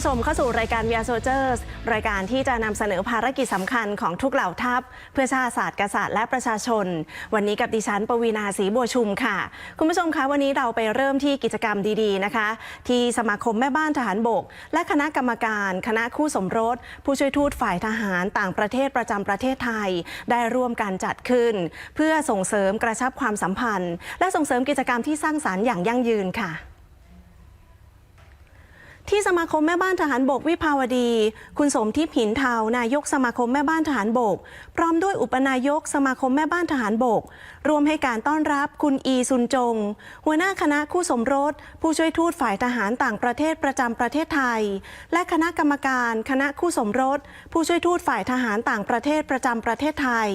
ผู้ชมเข้าสู่รายการ VR Soldiers รายการที่จะนำเสนอภารกิจสำคัญของทุกเหล่าทัพ เพื่อชาติศาสตร์กษัตริย์และประชาชน วันนี้กับดิฉันปวีนาศรีบัวชุมค่ะ คุณผู้ชมคะวันนี้เราไปเริ่มที่กิจกรรมดีๆนะคะ ที่สมาคมแม่บ้านทหารบก และคณะกรรมการ คณะคู่สมรส ผู้ช่วยทูตฝ่ายทหารต่างประเทศประจำประเทศไทย ได้ร่วมกันจัดขึ้น เพื่อส่งเสริมกระชับความสัมพันธ์ และส่งเสริมกิจกรรมที่สร้างสรรค์อย่างยั่งยืนค่ะ ที่สมาคมแม่บ้านทหารบกวิภาวดี คุณสมทิพย์หินเทานายกสมาคมแม่บ้านทหารบก พร้อมด้วยอุปนายกสมาคมแม่บ้านทหารบก รวมให้การต้อนรับคุณอีซุนจง หัวหน้าคณะคู่สมรส ผู้ช่วยทูตฝ่ายทหารต่างประเทศประจำประเทศไทย และคณะกรรมการ คณะคู่สมรส ผู้ช่วยทูตฝ่ายทหารต่างประเทศประจำประเทศไทย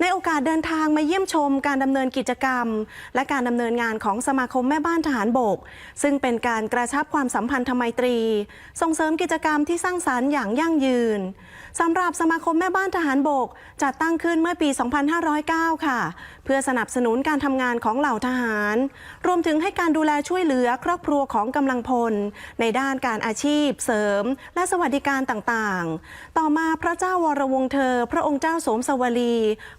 ในโอกาสเดินทางมาเยี่ยมชมการดำเนินกิจกรรม และการดำเนินงานของสมาคมแม่บ้านทหารบก ซึ่งเป็นการกระชับความสัมพันธไมตรี ส่งเสริมกิจกรรมที่สร้างสรรค์อย่างยั่งยืนสำหรับสมาคมแม่บ้านทหารบกจัดตั้งขึ้นเมื่อปี 2509 ค่ะ เพื่อสนับสนุนการทำงานของเหล่าทหาร รวมถึงให้การดูแลช่วยเหลือครอบครัวของกำลังพล ในด้านการอาชีพ เสริม และสวัสดิการต่างๆ ต่อมาพระเจ้าวรวงเธอ พระองค์เจ้าสมสวลี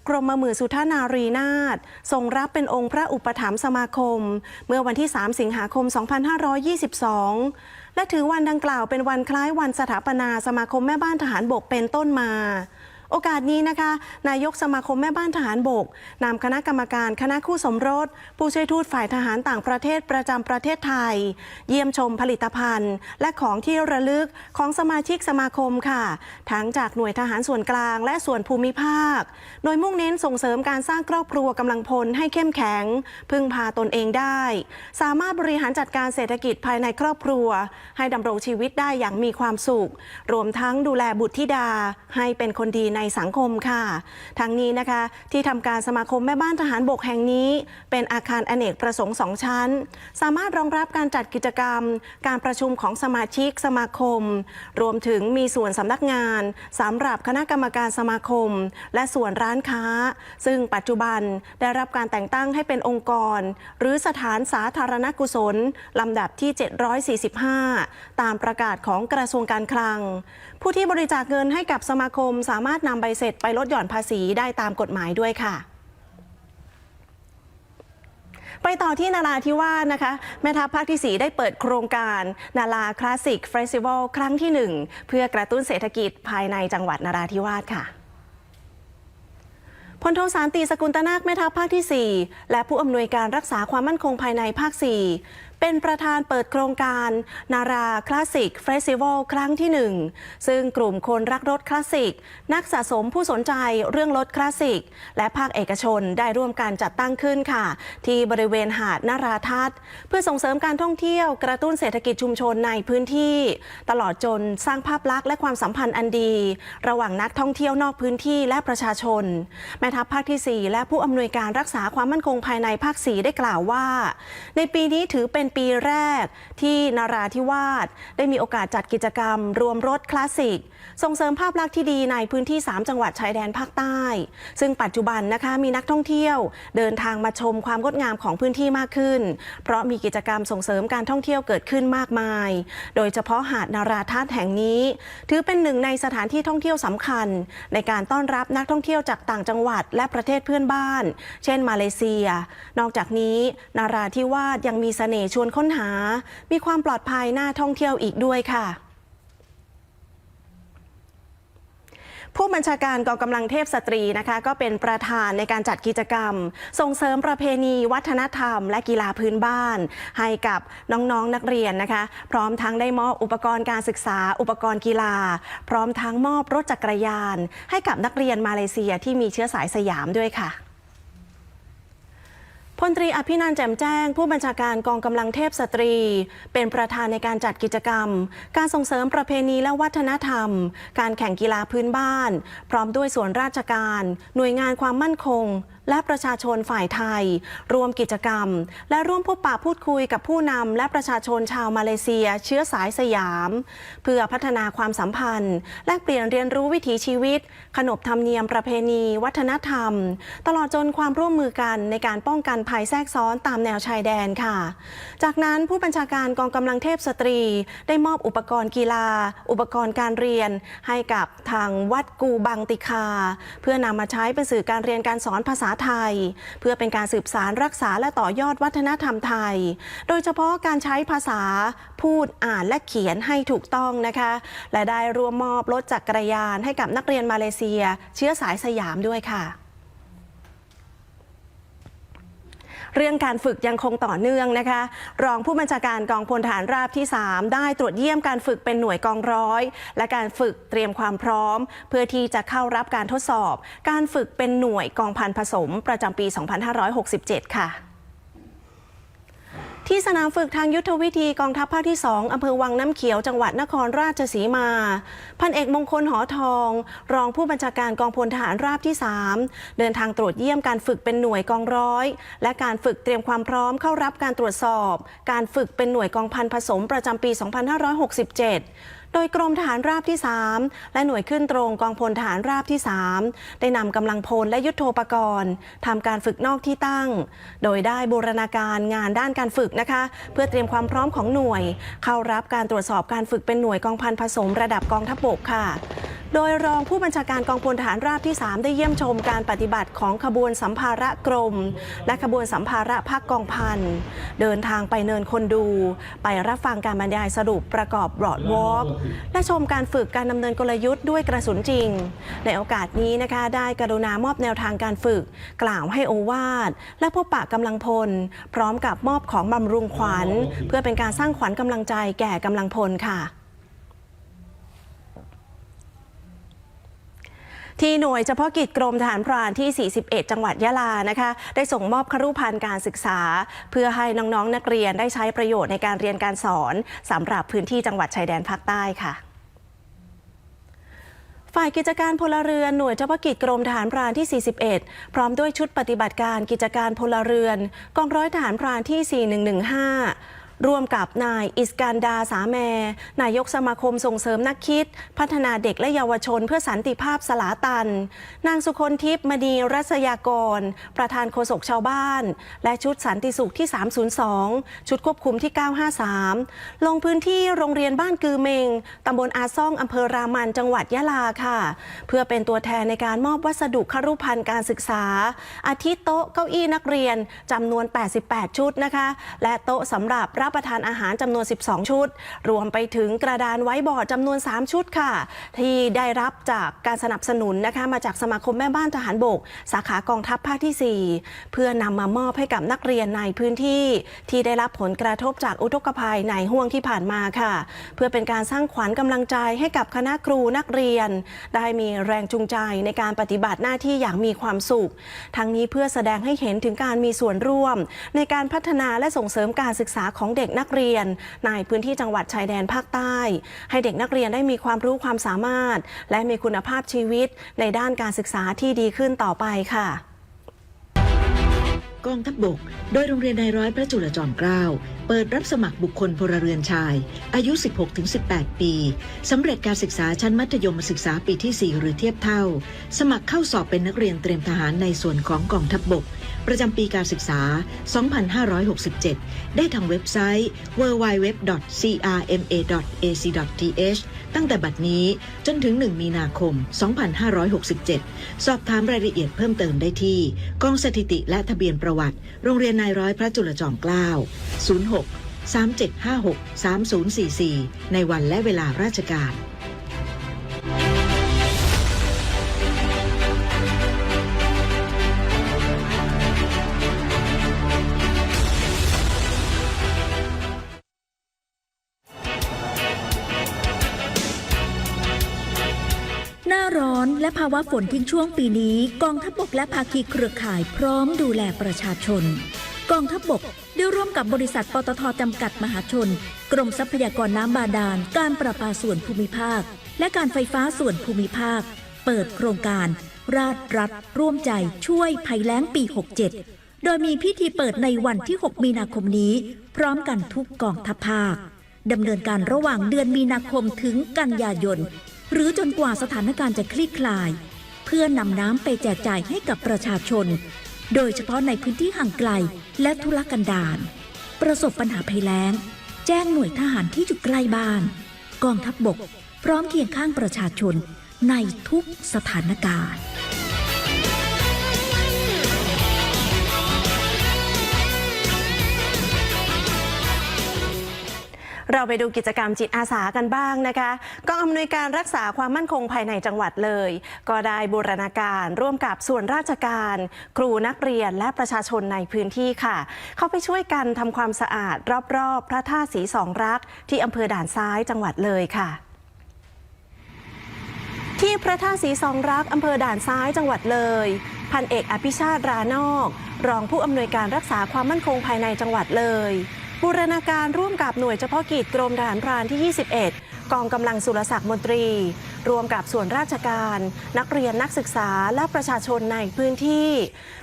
กรมมือสุทานารีนาถทรงรับเป็นองค์พระอุปถัมภ์สมาคม เมื่อวันที่ 3 สิงหาคม 2522 และถือวันดังกล่าวเป็นวันคล้ายวันสถาปนาสมาคมแม่บ้านทหารบกเป็นต้นมา โอกาสนี้นะคะ นายกสมาคมแม่บ้านทหารบกนำคณะกรรมการคณะคู่สมรส ผู้ช่วยทูตฝ่ายทหารต่างประเทศประจำประเทศไทย เยี่ยมชมผลิตภัณฑ์ และของที่ระลึกของสมาชิกสมาคมค่ะ ทั้งจากหน่วยทหารส่วนกลางและส่วนภูมิภาค โดยมุ่งเน้นส่งเสริมการสร้างครอบครัวกำลังพลให้เข้มแข็ง พึ่งพาตนเองได้ สามารถบริหารจัดการเศรษฐกิจภายในครอบครัว ให้ดำรงชีวิตได้อย่างมีความสุข รวมทั้งดูแลบุตรธิดาให้เป็นคนดีในสังคมค่ะทั้งนี้นะคะ ที่ทำการสมาคมแม่บ้านทหารบกแห่งนี้ เป็นอาคารอเนกประสงค์สองชั้น สามารถรองรับการจัดกิจกรรม การประชุมของสมาชิกสมาคม รวมถึงมีส่วนสำนักงานสำหรับคณะกรรมการสมาคม และส่วนร้านค้า ซึ่งปัจจุบันได้รับการแต่งตั้งให้เป็นองค์กร หรือสถานสาธารณกุศลลำดับที่ 745 ตามประกาศของกระทรวงการคลัง ผู้ที่บริจาคเงินให้กับสมาคม สามารถนำใบเสร็จไปลดหย่อนภาษีได้ตามกฎหมายด้วยค่ะไปต่อที่นาราธิวาสนะคะ แม่ทัพภาคที่ 4 ได้เปิดโครงการ นาราคลาสสิกเฟสติวัลครั้งที่ 1 เพื่อกระตุ้นเศรษฐกิจภายในจังหวัดนาราธิวาสค่ะพลโทสารตีสกุลตนาคแม่ทัพภาคที่ 4 และผู้อำนวยการรักษาความมั่นคงภายในภาค 4 เป็นประธานเปิดโครงการนาราคลาสสิกเฟสติวัลครั้งที่ 1 ซึ่งกลุ่มคนรักรถคลาสสิก นักสะสมผู้สนใจเรื่องรถคลาสสิก และภาคเอกชนได้ร่วมการจัดตั้งขึ้นค่ะ ที่บริเวณหาดนาราทัศน์เพื่อส่งเสริมการท่องเที่ยวกระตุ้นเศรษฐกิจชุมชนในพื้นที่ ตลอดจนสร้างภาพลักษณ์และความสัมพันธ์อันดี ระหว่างนักท่องเที่ยวนอกพื้นที่และประชาชนแม่ทัพภาคที่ 4 และผู้อำนวยการรักษาความมั่นคงภายในภาค 4 ได้กล่าวว่า ในปีนี้ถือเป็นปีแรกที่นาราธิวาสได้มีโอกาสจัดกิจกรรม รวมรถคลาสสิก ส่งเสริมภาพลักษณ์ที่ดีในพื้นที่ 3 จังหวัดชายแดนภาคใต้ ซึ่งปัจจุบันนะคะมีนักท่องเที่ยว เดินทางมาชมความงดงามของพื้นที่มากขึ้น เพราะมีกิจกรรมส่งเสริมการท่องเที่ยวเกิดขึ้นมากมาย โดยเฉพาะหาดนาราทัศน์แห่งนี้ ถือเป็นหนึ่งในสถานที่ท่องเที่ยวสำคัญ ในการต้อนรับนักท่องเที่ยวจากต่างจังหวัดและประเทศเพื่อนบ้าน เช่น มาเลเซีย นอกจากนี้ นาราธิวาสยังมีเสน่ห์ชวนค้นหา มีความปลอดภัยน่าท่องเที่ยวอีกด้วยค่ะ ผู้บัญชาการกองกำลังเทพสตรีนะคะก็เป็นประธานในการจัดกิจกรรม ส่งเสริมประเพณีวัฒนธรรม และกีฬาพื้นบ้าน ให้กับน้องๆนนักเรียนนะคะ พร้อมทั้งได้มอบอุปกรณ์การศึกษา อุปกรณ์กีฬา พร้อมทั้งมอบรถจักรยาน ให้กับนักเรียนมาเลเซียที่มีเชื้อสายสยามด้วยค่ะ พลตรีอภินันแจ่มแจ้ง ผู้บัญชาการกองกำลังเทพสตรี เป็นประธานในการจัดกิจกรรม การส่งเสริมประเพณีและวัฒนธรรม การแข่งกีฬาพื้นบ้าน พร้อมด้วยส่วนราชการ หน่วยงานความมั่นคง และประชาชนฝ่ายไทย รวมกิจกรรม และร่วมพบปะพูดคุยกับผู้นำและประชาชนชาวมาเลเซีย เชื้อสายสยาม เพื่อพัฒนาความสัมพันธ์ แลกเปลี่ยนเรียนรู้วิถีชีวิต ขนบธรรมเนียมประเพณี วัฒนธรรม ตลอดจนความร่วมมือกันในการป้องกันภัยแทรกซ้อนตามแนวชายแดนค่ะ จากนั้นผู้บัญชาการกองกำลังเทพสตรี ได้มอบอุปกรณ์กีฬา อุปกรณ์การเรียน ให้กับทางวัดกูบังติคา เพื่อนำมาใช้เป็นสื่อการเรียนการสอนภาษาไทย เพื่อเป็นการสืบสารรักษาและต่อยอดวัฒนธรรมไทย โดยเฉพาะการใช้ภาษาพูดอ่านและเขียนให้ถูกต้องนะคะ และได้ร่วมมอบรถจักรยานให้กับนักเรียนมาเลเซีย เชื้อสายสยามด้วยค่ะ เรื่องการฝึกยังคงต่อเนื่องนะคะ รองผู้บัญชาการกองพลฐานราบที่ 3 ได้ตรวจเยี่ยมการฝึกเป็นหน่วยกองร้อย และการฝึกเตรียมความพร้อม เพื่อที่จะเข้ารับการทดสอบ การฝึกเป็นหน่วยกองพันผสม ประจำปี 2567 ค่ะ ที่สนามฝึกทางยุทธวิธีกองทัพภาคที่ 2 อำเภอวังน้ำเขียวจังหวัดนครราชสีมา พันเอกมงคลหอทอง รองผู้บัญชาการกองพลทหารราบที่ 3 เดินทางตรวจเยี่ยมการฝึกเป็นหน่วยกองร้อย และการฝึกเตรียมความพร้อมเข้ารับการตรวจสอบ การฝึกเป็นหน่วยกองพันผสมประจำปี 2567 โดยกรมทหารราบที่ 3 และหน่วยขึ้นตรงกองพลทหารราบที่ 3 ได้นำกำลังพลและยุทโธปกรณ์ทำการฝึกนอกที่ตั้ง โดยได้บูรณาการงานด้านการฝึกนะคะ เพื่อเตรียมความพร้อมของหน่วย เข้ารับการตรวจสอบการฝึกเป็นหน่วยกองพันผสมระดับกองทัพบกค่ะโดยรองผู้บัญชาการกองพลทหารราบที่ 3 ได้เยี่ยมชมการปฏิบัติของขบวนสัมภาระกรม และขบวนสัมภาระภาคกองพัน เดินทางไปเนินคนดู ไปรับฟังการบรรยายสรุปประกอบบรอดวอล์กและชมการฝึกการดำเนินกลยุทธ์ด้วยกระสุนจริง ในโอกาสนี้นะคะได้กรุณามอบแนวทางการฝึก กล่าวให้โอวาทและพบปะกำลังพล พร้อมกับมอบของบำรุงขวัญ เพื่อเป็นการสร้างขวัญกำลังใจแก่กำลังพลค่ะ ที่หน่วยเฉพาะกิจกรมทหารพรานที่ 41 จังหวัดยะลานะคะ ได้ส่งมอบครุพันธ์การศึกษา เพื่อให้น้องๆนนักเรียนได้ใช้ประโยชน์ในการเรียนการสอนสำหรับพื้นที่จังหวัดชายแดนภาคใต้ค่ะฝ่ายกิจการพลเรือนหน่วยเฉพาะกิจกรมทหารพรานที่ 41 พร้อมด้วยชุดปฏิบัติการกิจการพลเรือน กองร้อยทหารพรานที่ 4115 ร่วมกับนายอิสกันดาสาแม นายกสมาคมส่งเสริมนักคิด พัฒนาเด็กและเยาวชนเพื่อสันติภาพสลาตัน นางสุคนทิพย์มณีรัศยากร ประธานโฆษกชาวบ้าน และชุดสันติสุขที่ 302 ชุดควบคุมที่ 953 ลงพื้นที่โรงเรียนบ้านกือเมงตำบลอาซ่องอำเภอรามันจังหวัดยะลาค่ะ เพื่อเป็นตัวแทนในการมอบวัสดุครุภัณฑ์การศึกษา อาทิโต๊ะเก้าอี้นักเรียนจำนวน 88 ชุดนะคะ และโต๊ะสำหรับรับรับประทานอาหารจำนวน 12 ชุด รวมไปถึงกระดานไว้บอร์ดจำนวน 3 ชุดค่ะ ที่ได้รับจากการสนับสนุนนะคะมาจากสมาคมแม่บ้านทหารบก สาขากองทัพภาคที่ 4 เพื่อนำมามอบให้กับนักเรียนในพื้นที่ที่ได้รับผลกระทบจากอุทกภัยในห่วงที่ผ่านมาค่ะ เพื่อเป็นการสร้างขวัญกำลังใจให้กับคณะครูนักเรียน ได้มีแรงจูงใจในการปฏิบัติหน้าที่อย่างมีความสุข ทั้งนี้เพื่อแสดงให้เห็นถึงการมีส่วนร่วม ในการพัฒนาและส่งเสริมการศึกษาของเด็ก็กนักเรียน ในพื้นที่จังหวัดชายแดนภาคใต้ ให้เด็กนักเรียนได้มีความรู้ความสามารถ และมีคุณภาพชีวิตในด้านการศึกษาที่ดีขึ้นต่อไปค่ะกองทัพบบก โดยโรงเรียนนายร้อยพระจุลจอมเกล้า เปิดรับสมัครบุคคลพลเรือนชาย อายุ 16-18 ปี สำเร็จการศึกษาชั้นมัธยมศึกษาปีที่ 4 หรือเทียบเท่า สมัครเข้าสอบเป็นนักเรียนเตรียมทหารในส่วนของกองทัพบบก ประจำปีการศึกษา 2567 ได้ทางเว็บไซต์ www.crma.ac.th ตั้งแต่บัดนี้จนถึง 1 มีนาคม 2567 สอบถามรายละเอียดเพิ่มเติมได้ที่ กองสถิติและทะเบียนประวัติ โรงเรียนนายร้อยพระจุลจอมเกล้า 06 3756 3044 ในวันและเวลาราชการ หน้าร้อนและภาวะฝนทิ้งช่วงปีนี้ กองทัพบกและภาคีเครือข่ายพร้อมดูแลประชาชน กองทัพบกได้ร่วมกับบริษัทปตทจำกัดมหาชน กรมทรัพยากรน้ำบาดาล การประปาส่วนภูมิภาค และการไฟฟ้าส่วนภูมิภาค เปิดโครงการ ราชรัฐ ร่วมใจช่วยภัยแล้งปี 67 โดยมีพิธีเปิดในวันที่ 6 มีนาคมนี้ พร้อมกันทุกกองทัพภาคดำเนินการระหว่างเดือนมีนาคมถึงกันยายน หรือจนกว่าสถานการณ์จะคลี่คลาย เพื่อนำน้ำไปแจกจ่ายให้กับประชาชน โดยเฉพาะในพื้นที่ห่างไกลและทุรกันดาร ประสบปัญหาภัยแล้ง แจ้งหน่วยทหารที่อยู่ใกล้บ้าน กองทัพบบก พร้อมเคียงข้างประชาชนในทุกสถานการณ์ เราไปดูกิจกรรมจิตอาสากันบ้างนะคะกองอำนวยการรักษาความมั่นคงภายในจังหวัดเลย ก็ได้บูรณาการร่วมกับส่วนราชการ ครูนักเรียนและประชาชนในพื้นที่ค่ะ เข้าไปช่วยกันทำความสะอาดรอบๆ พระธาตุสีสองรัก ที่อำเภอด่านซ้ายจังหวัดเลยค่ะที่พระธาตุสีสองรัก อำเภอด่านซ้ายจังหวัดเลย พันเอกอภิชาติรานอก รองผู้อำนวยการรักษาความมั่นคงภายในจังหวัดเลย บูรณาการร่วมกับหน่วยเฉพาะกิจกรมทหารพรานที่ 21 กองกำลังสุรศักดิ์มนตรี รวมกับส่วนราชการ นักเรียนนักศึกษาและประชาชนในพื้นที่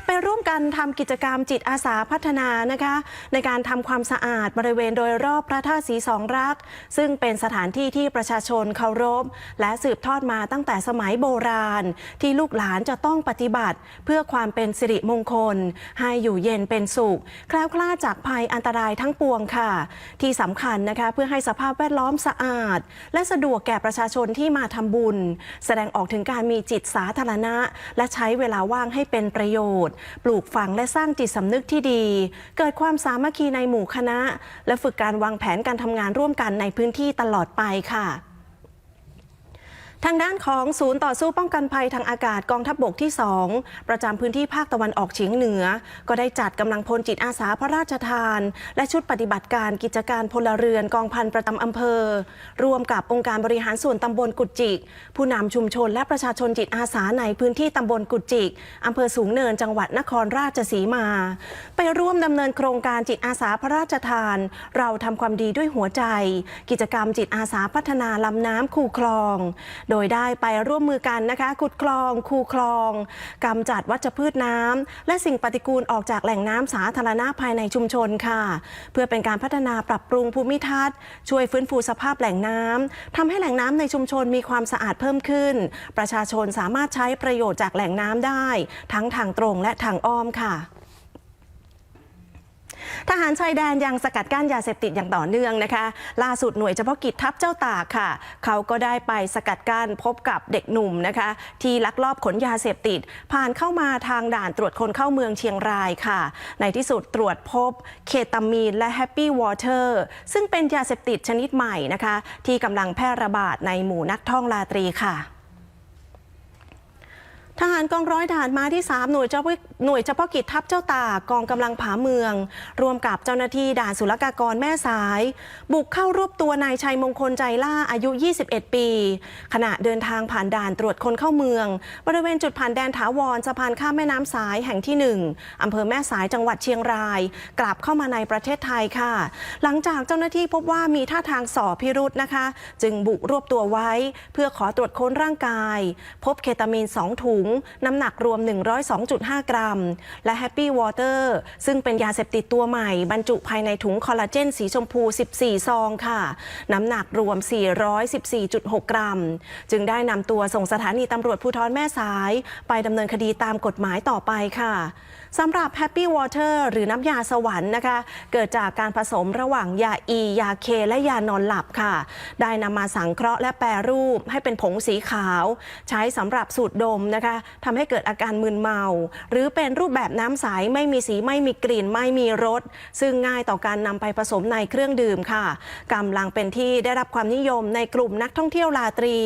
ไปร่วมกันทำกิจกรรมจิตอาสาพัฒนานะคะ ในการทำความสะอาดบริเวณโดยรอบพระธาตุสีสองรัก ซึ่งเป็นสถานที่ที่ประชาชนเคารพ และสืบทอดมาตั้งแต่สมัยโบราณ ที่ลูกหลานจะต้องปฏิบัติ เพื่อความเป็นสิริมงคล ให้อยู่เย็นเป็นสุข แคล้วคลาดจากภัยอันตรายทั้งปวงค่ะ ที่สำคัญนะคะเพื่อให้สภาพแวดล้อมสะอาด และสะดวกแก่ประชาชนที่มาทำบุญ แสดงออกถึงการมีจิตสาธารณะ และใช้เวลาว่างให้เป็นประโยชน์ ปลูกฝังและสร้างจิตสำนึกที่ดี เกิดความสามัคคีในหมู่คณะ และฝึกการวางแผนการทำงานร่วมกันในพื้นที่ตลอดไปค่ะ ทางด้านของศูนย์ต่อสู้ป้องกันภัยทางอากาศกองทัพบบกที่ 2 ประจำพื้นที่ภาคตะวันออกเฉียงเหนือ ก็ได้จัดกำลังพลจิตอาสาพระราชทาน และชุดปฏิบัติการกิจการพลเรือนกองพันประจำอำเภอร่วมกับองค์การบริหารส่วนตำบลกุดจิก ผู้นำชุมชนและประชาชนจิตอาสาในพื้นที่ตำบลกุดจิกอำเภอสูงเนินจังหวัดนครราชสีมา ไปร่วมดำเนินโครงการจิตอาสาพระราชทาน เราทำความดีด้วยหัวใจ กิจกรรมจิตอาสาพัฒนาลำน้ำคูคลองโดยได้ไปร่วมมือกันนะคะ ขุดคลอง คูคลองกำจัดวัชพืชน้ำ และสิ่งปฏิกูลออกจากแหล่งน้ำสาธารณะภายในชุมชนค่ะ เพื่อเป็นการพัฒนาปรับปรุงภูมิทัศน์ ช่วยฟื้นฟูสภาพแหล่งน้ำทำให้แหล่งน้ำในชุมชนมีความสะอาดเพิ่มขึ้น ประชาชนสามารถใช้ประโยชน์จากแหล่งน้ำได้ ทั้งทางตรงและทางอ้อมค่ะ ทหารชายแดนยังสกัดกั้นยาเสพติดอย่างต่อเนื่องนะคะ ล่าสุดหน่วยเฉพาะกิจทัพเจ้าตากค่ะ เขาก็ได้ไปสกัดกั้นพบกับเด็กหนุ่มนะคะ ที่ลักลอบขนยาเสพติด ผ่านเข้ามาทางด่านตรวจคนเข้าเมืองเชียงรายค่ะ ในที่สุดตรวจพบเคตามีนและแฮปปี้วอเตอร์ซึ่งเป็นยาเสพติดชนิดใหม่นะคะ ที่กำลังแพร่ระบาดในหมู่นักท่องลาตรีค่ะ ทหารกองร้อยทหารม้าที่ 3 หน่วยเฉพาะหน่วยเฉพาะกิจทัพเจ้าตากกองกำลังผาเมือง รวมกับเจ้าหน้าที่ด่านศุลกากรแม่สาย บุกเข้ารวบตัวนายชัยมงคลใจล่าอายุ 21 ปี ขณะเดินทางผ่านด่านตรวจคนเข้าเมือง บริเวณจุดผ่านแดนถาวรสะพานข้ามแม่น้ำสายแห่งที่ 1อำเภอแม่สายจังหวัดเชียงราย กลับเข้ามาในประเทศไทยค่ะ หลังจากเจ้าหน้าที่พบว่ามีท่าทางส่อพิรุษนะคะ จึงบุกรวบตัวไว้ เพื่อขอตรวจค้นร่างกาย พบเคตามีน 2 ถุงน้ำหนักรวม 102.5 กรัม และแฮปปี้วอเตอร์ซึ่งเป็นยาเสพติดตัวใหม่ บรรจุภายในถุงคอลลาเจนสีชมพู 14 ซองค่ะ น้ำหนักรวม 414.6 กรัม จึงได้นำตัวส่งสถานีตำรวจภูธรแม่สาย ไปดำเนินคดีตามกฎหมายต่อไปค่ะสำหรับ Happy Water หรือน้ำยาสวรรค์นะคะ เกิดจากการผสมระหว่างยาอี ยาเค และยานอนหลับค่ะ ได้นำมาสังเคราะห์และแปรรูปให้เป็นผงสีขาว ใช้สำหรับสูดดมนะคะทำให้เกิดอาการมึนเมา หรือเป็นรูปแบบน้ำใสไม่มีสีไม่มีกลิ่นไม่มีรส ซึ่งง่ายต่อการนำไปผสมในเครื่องดื่มค่ะกำลังเป็นที่ได้รับความนิยมในกลุ่มนักท่องเที่ยวลาตรี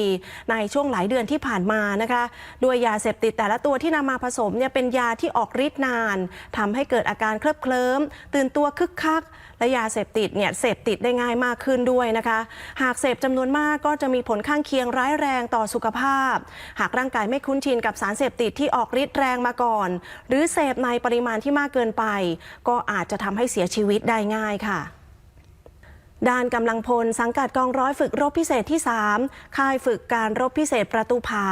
ในช่วงหลายเดือนที่ผ่านมานะคะด้วยยาเสพติดแต่ละตัวที่นำมาผสมเนี่ยเป็นยาที่ออกฤทธิ์นานทำให้เกิดอาการเคลิบเคลิ้มตื่นตัวคึกคัก และยาเสพติดเนี่ยเสพติดได้ง่ายมากขึ้นด้วยนะคะ หากเสพจำนวนมากก็จะมีผลข้างเคียงร้ายแรงต่อสุขภาพ หากร่างกายไม่คุ้นชินกับสารเสพติดที่ออกฤทธิ์แรงมาก่อน หรือเสพในปริมาณที่มากเกินไป ก็อาจจะทำให้เสียชีวิตได้ง่ายค่ะ ด้านกำลังพลสังกัดกองร้อยฝึกรบพิเศษที่ 3 ค่ายฝึกการรบพิเศษประตูผา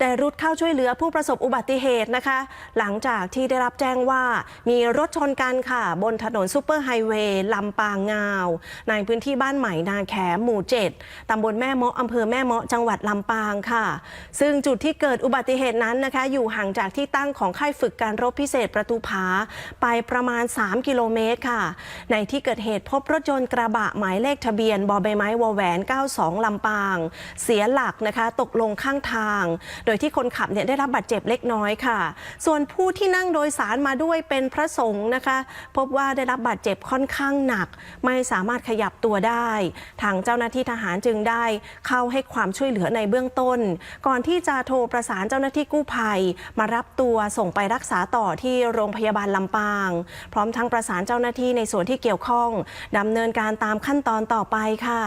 ได้รุดเข้าช่วยเหลือผู้ประสบอุบัติเหตุนะคะ หลังจากที่ได้รับแจ้งว่ามีรถชนกันค่ะ บนถนนซูเปอร์ไฮเวย์ลำปางงาว ในพื้นที่บ้านใหม่นาแขมหมู่ 7ตำบลแม่เมาะอำเภอแม่เมาะจังหวัดลำปางค่ะ ซึ่งจุดที่เกิดอุบัติเหตุนั้นนะคะ อยู่ห่างจากที่ตั้งของค่ายฝึกการรบพิเศษประตูผา ไปประมาณ 3 กิโลเมตรค่ะ ในที่เกิดเหตุพบรถยนต์กระบะหมายายเลขทะเบียนบอใบไม้วอแหวน 92 ลำปาง เสียหลักนะคะ ตกลงข้างทาง โดยที่คนขับเนี่ยได้รับบาดเจ็บเล็กน้อยค่ะ ส่วนผู้ที่นั่งโดยสารมาด้วยเป็นพระสงฆ์นะคะ พบว่าได้รับบาดเจ็บค่อนข้างหนัก ไม่สามารถขยับตัวได้ ทางเจ้าหน้าที่ทหารจึงได้เข้าให้ความช่วยเหลือในเบื้องต้น ก่อนที่จะโทรประสานเจ้าหน้าที่กู้ภัย มารับตัวส่งไปรักษาต่อที่โรงพยาบาลลำปาง พร้อมทั้งประสานเจ้าหน้าที่ในส่วนที่เกี่ยวข้องดำเนินการตามขั้นตอนต่อไปค่ะ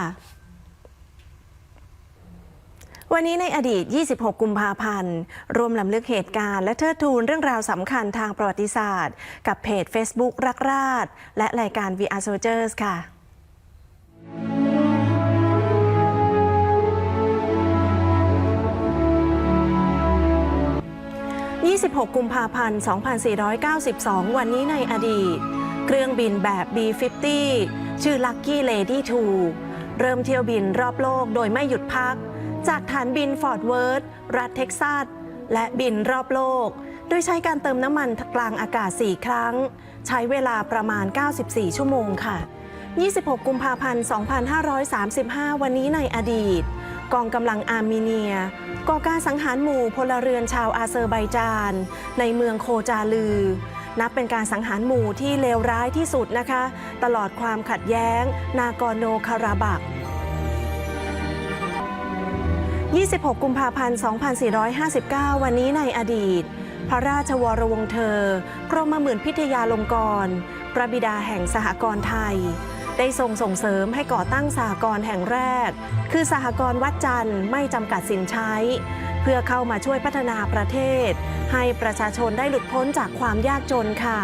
วันนี้ในอดีต 26 กุมภาพันธ์รวมลำลึกเหตุการณ์และเทิดทูนเรื่องราวสำคัญทางประวัติศาสตร์ กับเพจ Facebook รักราช และรายการ VR Soldiers ค่ะ26 กุมภาพันธ์ 2492 วันนี้ในอดีต เครื่องบินแบบ B-50 ชื่อ Lucky Lady 2 เริ่มเที่ยวบินรอบโลกโดยไม่หยุดพัก จากฐานบินฟอร์ดเวิร์ธรัฐเท็กซัส และบินรอบโลก โดยใช้การเติมน้ำมันกลางอากาศ 4 ครั้ง ใช้เวลาประมาณ 94 ชั่วโมงค่ะ 26 กุมภาพันธ์ 2535 วันนี้ในอดีต กองกำลังอาร์เมเนียก่อการสังหารหมู่พลเรือนชาวอาเซอร์ไบจาน ในเมืองโคจาลือ นับเป็นการสังหารหมู่ที่เลวร้ายที่สุดนะคะ ตลอดความขัดแย้ง นากอร์โนคาราบัก26 กุมภาพันธ์ 2459 วันนี้ในอดีต พระราชวรวงศ์เธอกรมหมื่นพิทยาลงกรณ์พระบิดาแห่งสหกรณ์ไทย ได้ทรงส่งเสริมให้ก่อตั้งสหกรณ์แห่งแรก คือสหกรณ์วัดจันทร์ไม่จำกัดสินใช้ พื่อเข้ามาช่วยพัฒนาประเทศ ให้ประชาชนได้หลุดพ้นจากความยากจนค่ะ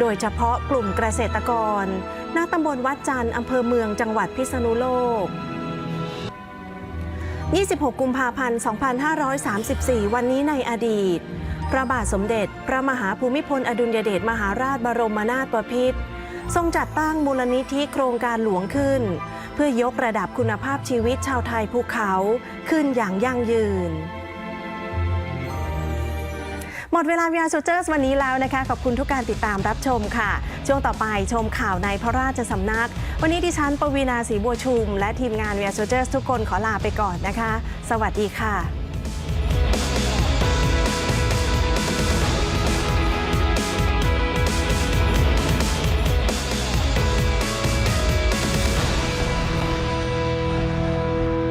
โดยเฉพาะกลุ่มเกษตรกร ณ ตำบลวัดจันทร์อำเภอเมืองจังหวัดพิษณุโลก26 กุมภาพันธ์ 2534 วันนี้ในอดีต พระบาทสมเด็จ พระมหาภูมิพล อดุลยเดชมหาราชบรมนาถบพิตรทรงจัดตั้งมูลนิธิโครงการหลวงขึ้น เพื่อยกระดับคุณภาพชีวิตชาวไทยภูเขาขึ้นอย่างยั่งยืน หมดเวลา VR Soldiers วันนี้แล้วนะคะ ขอบคุณทุกการติดตามรับชมค่ะ ช่วงต่อไปชมข่าวในพระราชสำนัก วันนี้ดิฉันปวีนาศรีบัวชุม และทีมงาน VR Soldiers ทุกคนขอลาไปก่อนนะคะ สวัสดีค่ะ